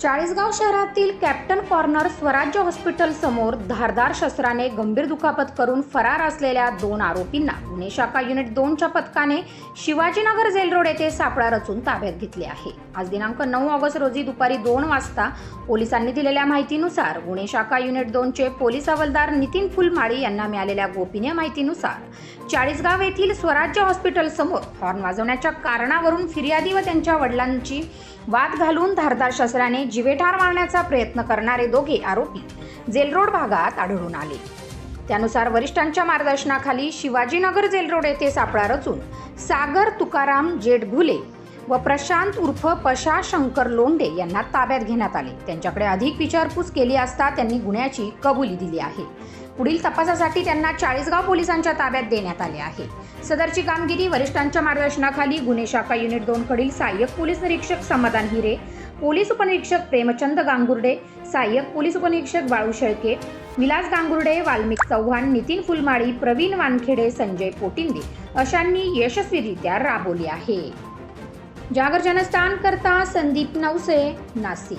चाळीसगाव शहरातील captain corner स्वराज्य hospital समोर धारदार शस्त्राने गंभीर दुखापत करून फरार असलेल्या दोन आरोपींना गुन्हे शाखा युनिट दोनच्या पथकाने शिवाजीनगर जेल रोड येथे सापळा रचून ताब्यात घेतले आहे. आज दिनांक नऊ ऑगस्ट रोजी दुपारी दोन वाजता पोलिसांनी दिलेल्या माहितीनुसार गुन्हे शाखा युनिट दोनचे पोलीस हवालदार नितीन फुलमाळी यांना मिळालेल्या गोपनीय माहितीनुसार चाळीसगाव येथील स्वराज्य हॉस्पिटल समोर हॉर्न वाजवण्याच्या कारणावरून फिर्यादी व त्यांच्या वडिलांची वाद घालून धारदार शस्त्राने जिवेठार मारण्याचा प्रयत्न करणारे दोघे आरोपी जेल रोड भागात आढळून आले. त्यानुसार वरिष्ठांच्या मार्गदर्शनाखाली शिवाजीनगर जेल रोड येथे सापळा रचून सागर तुकाराम जेठघुले व प्रशांत उर्फ पशा शंकर लोंडे यांना ताब्यात घेण्यात आले. त्यांच्याकडे अधिक विचारपूस केली असता त्यांनी गुन्ह्याची कबुली दिली आहे. पुढील तपासासाठी त्यांना चाळीसगाव पोलिसांच्या ताब्यात देण्यात आले आहे. सदरची कामगिरी वरिष्ठांच्या मार्गदर्शनाखाली गुन्हे शाखा युनिट दोन कडील सहाय्यक पोलीस निरीक्षक समाधान हिरे पोलीस उपनिरीक्षक प्रेमचंद गांगुर्डे सहाय्यक पोलीस उपनिरीक्षक बाळू शेळके विलास गांगुर्डे वाल्मिक चव्हाण नितीन फुलमाळी प्रवीण वानखेडे संजय पोटिंदे अशांनी यशस्वीरित्या राबवली आहे. जागर जनस्थान करता संदीप नवसे नाशिक.